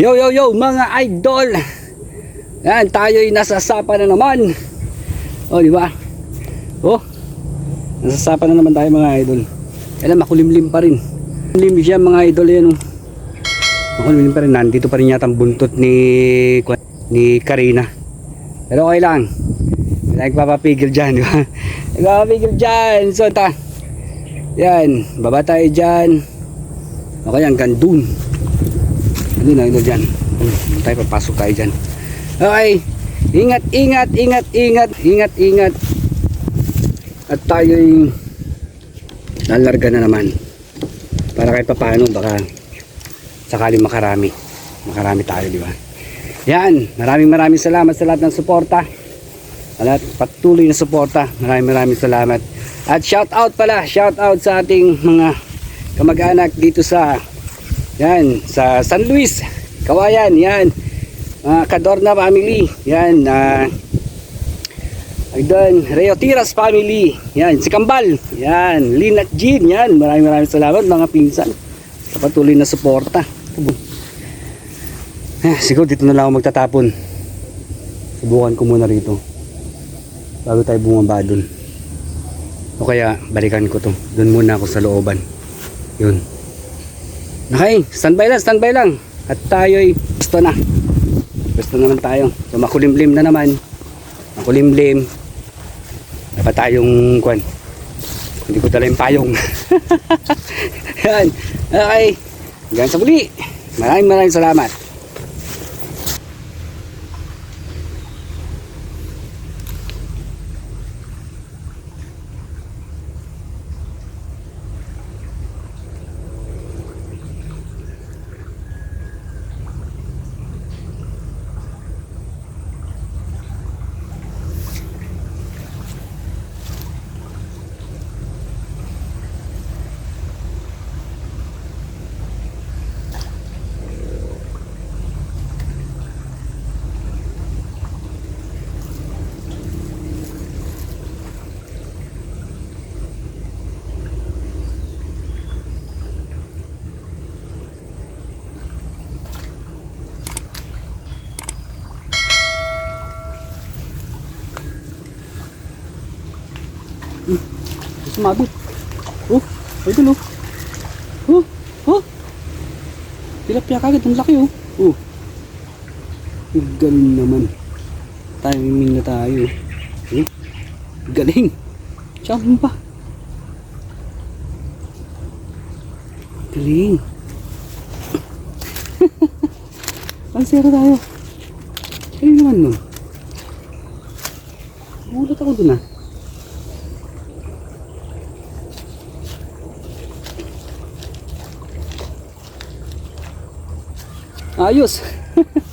Yo yo yo mga idol. Yan tayo'y nasa sapa na naman. Oh, di ba? Oh. Nasa sapa na naman tayo mga idol. Alam makulimlim pa rin. Lim siya mga idol yan oh. Makulimlim pa rin nandito pa rin yata ang buntot ni ni Karina. Pero okay lang. Nagpapapigil dyan, di ba? Nagpapapigil dyan. So, ta. Yan. Baba tayo dyan. Okay, hanggang dun. Ano na, ito dyan. Tayo, papasok tayo dyan. Okay. Ingat, ingat, ingat, ingat, ingat, ingat. At tayo'y lalarga na naman. Para kahit papaano, baka sakaling makarami. Makarami tayo, di ba? Yan. Maraming maraming salamat sa lahat ng suporta. Sa lahat patuloy na suporta. Maraming maraming salamat. At shout out pala. Shout out sa ating mga kamag-anak dito sa yan, sa San Luis, Kawayan, yan. Mga Kadorna family, yan. Uh, doon, Reo Tiras family, yan. Si Kambal, yan. Lin at Jean, yan. Maraming maraming salamat mga pinsan sa patuloy na suporta. Eh, siguro dito na lang ako magtatapon. Subukan ko muna rito. Bago tayo bumaba dun. O kaya, balikan ko to. Doon muna ako sa looban. Yun. Okay, standby lang, standby lang. At tayo'y gusto na. Gusto naman tayo. So makulimlim na naman. Makulimlim. Dapat tayong kwan. Hindi ko dala yung payong. Yan. Okay. Hanggang sa muli. Maraming maraming salamat. Sumabit. Oh, idol oh. Oh, oh. Tilapia kagad, ang laki oh. Oh. Galing naman. Timing na tayo. Oh. Galing. Chamba. Galing. Pansero tayo. Galing naman nun. Gulat ako dun ah. Ayos.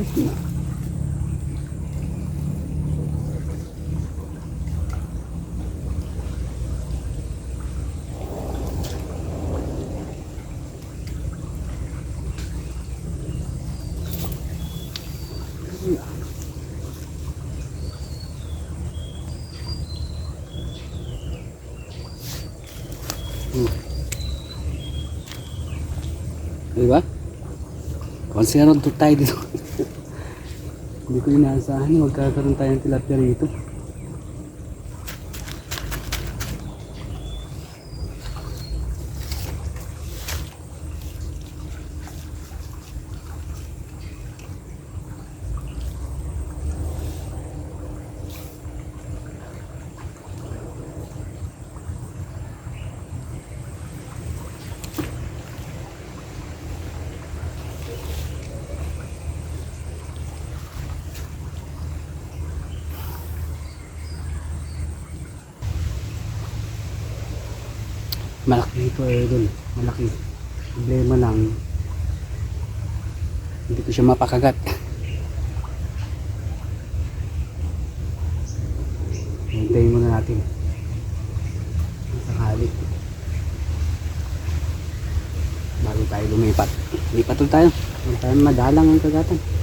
Ayos na. Hmm. Diba? Konsero doon tayo dito. Hindi ko inaasahan na magkakaroon tayo ng tilapia rito. Malaki ito eh dun. Malaki. Problema lang. Hindi ko siya mapakagat. Hintayin muna natin. Sakali. Bago tayo lumipat. Lipat ulit tayo. Huwag tayo madalang ang kagatan.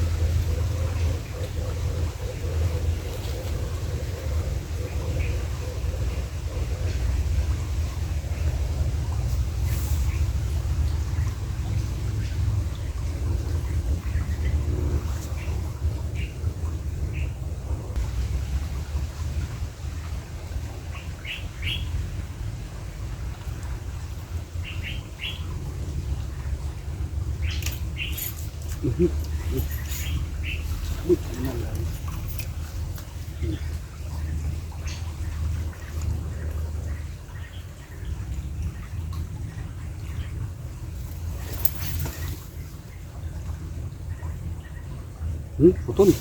Hmm, putol.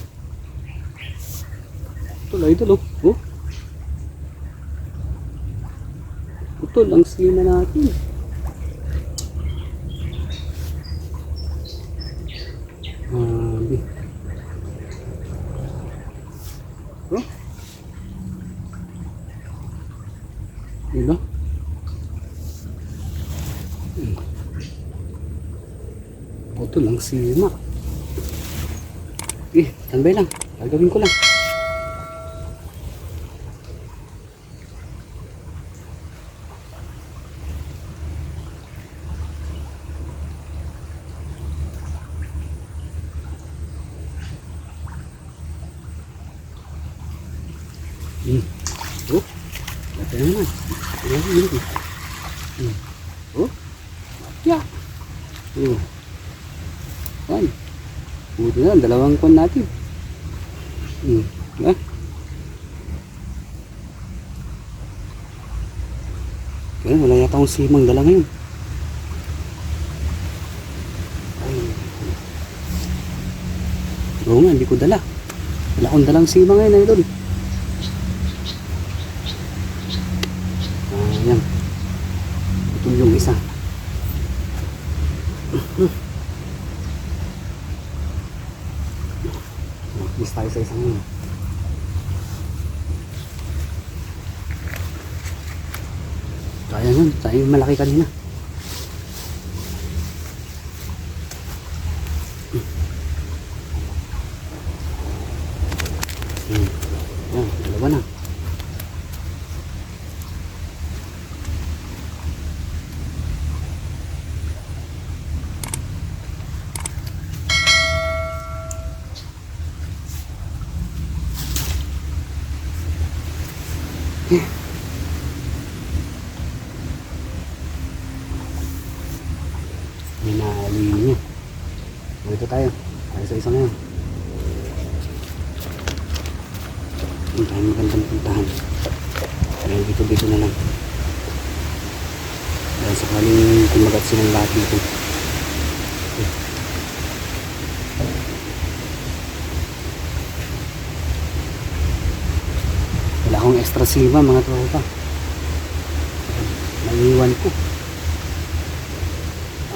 Putol, idol oh. Oh. Putol, ang sima natin. Grabe. Oh. Diba? Hmm. Putol, ang sima. Eh, tambay lang. Gagawin ko lang. Hmm. Oh. Lata naman. Ayan, yun. Hmm. Oh. Yeah. Oh. Yan. Buti na, dalawang kon natin. Hmm. Ha? Kaya wala yata akong simang dala ngayon. Ay. Oo nga, hindi ko dala. Wala akong dalang sima ngayon, idol. Ah, yan. Ito yung isa. Miss tayo sa isang yun. Yung malaki kanina. Hmm. Yan, dalawa na. Minali niya. Dito tayo. Tayo sa isang ngayon. Puntahan magandang puntahan. Kaya dito dito na lang. Dahil sakaling kumagat silang lahat dito. Wala akong extra silva mga tropa. Naiiwan ko.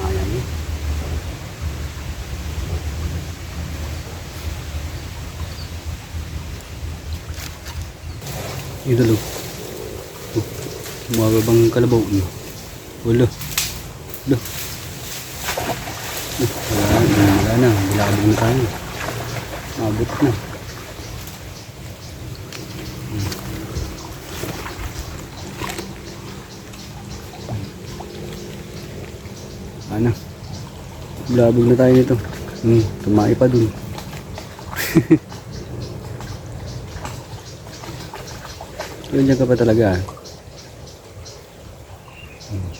Ayan yun. Idol oh. Oh, Bumababang kalabaw. Ano? Wala. Wala. Oh, Wala na. Wala na. Bilabog na tayo. Abot na. Ano? Bilabog na tayo nito. Hmm, pa dun. Yun dyan ka pa talaga. Hmm.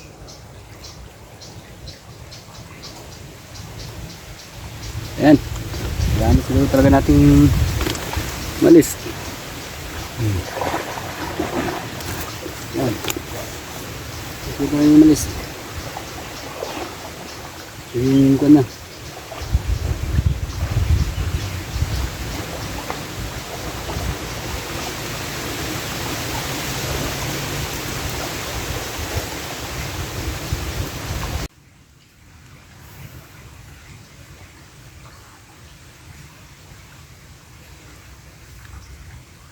Ayan. Dami siguro talaga nating malis. Hmm. Ayan. Siguro malis. Yung ko na.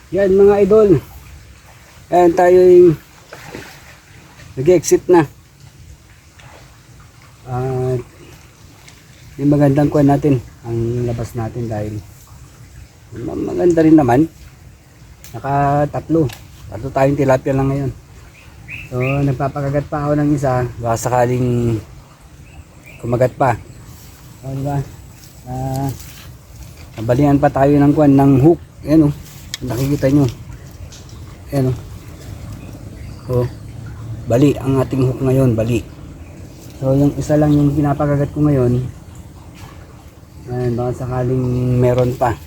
Yan mga idol. Ayan tayo yung nag-exit na. At yung magandang kuha natin ang labas natin dahil ma- maganda rin naman. Naka tatlo. Tatlo tayong tilapia lang ngayon. So nagpapakagat pa ako ng isa. Baka sakaling kumagat pa. O diba? Ah, nabalian pa tayo ng kuan ng hook. Ayan o. Nakikita nyo. Ayan o. Oh. Bali. Ang ating hook ngayon. Bali. So yung isa lang yung pinapakagat ko ngayon. Ayan. Baka sakaling meron pa.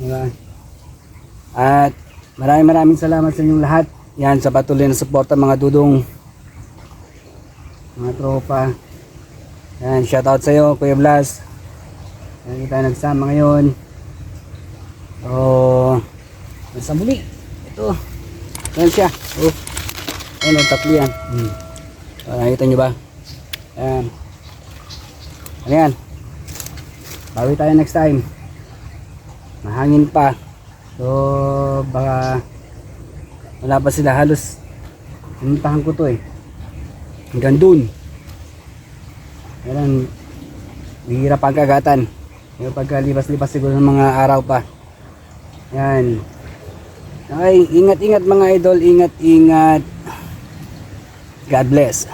Diba? At maraming maraming salamat sa inyong lahat. Yan sa patuloy na suporta mga dudong. Mga tropa. Yan, shoutout sa iyo, Kuya Blas. Yan tayo nagsama ngayon. Oh, sa muli. Ito. Yan siya. Oh. Ano, tatlo yan. Hmm. Oh, nakita nyo ba? Yan. Ano yan? Bawi tayo next time. Mahangin pa. So, baka wala pa sila halos pinuntahan ko to eh. Hanggang dun. Yan, mahirap ang kagatan. Yung pagkalipas-lipas siguro ng mga araw pa. Yan. Okay, ingat-ingat mga idol, ingat-ingat. God bless.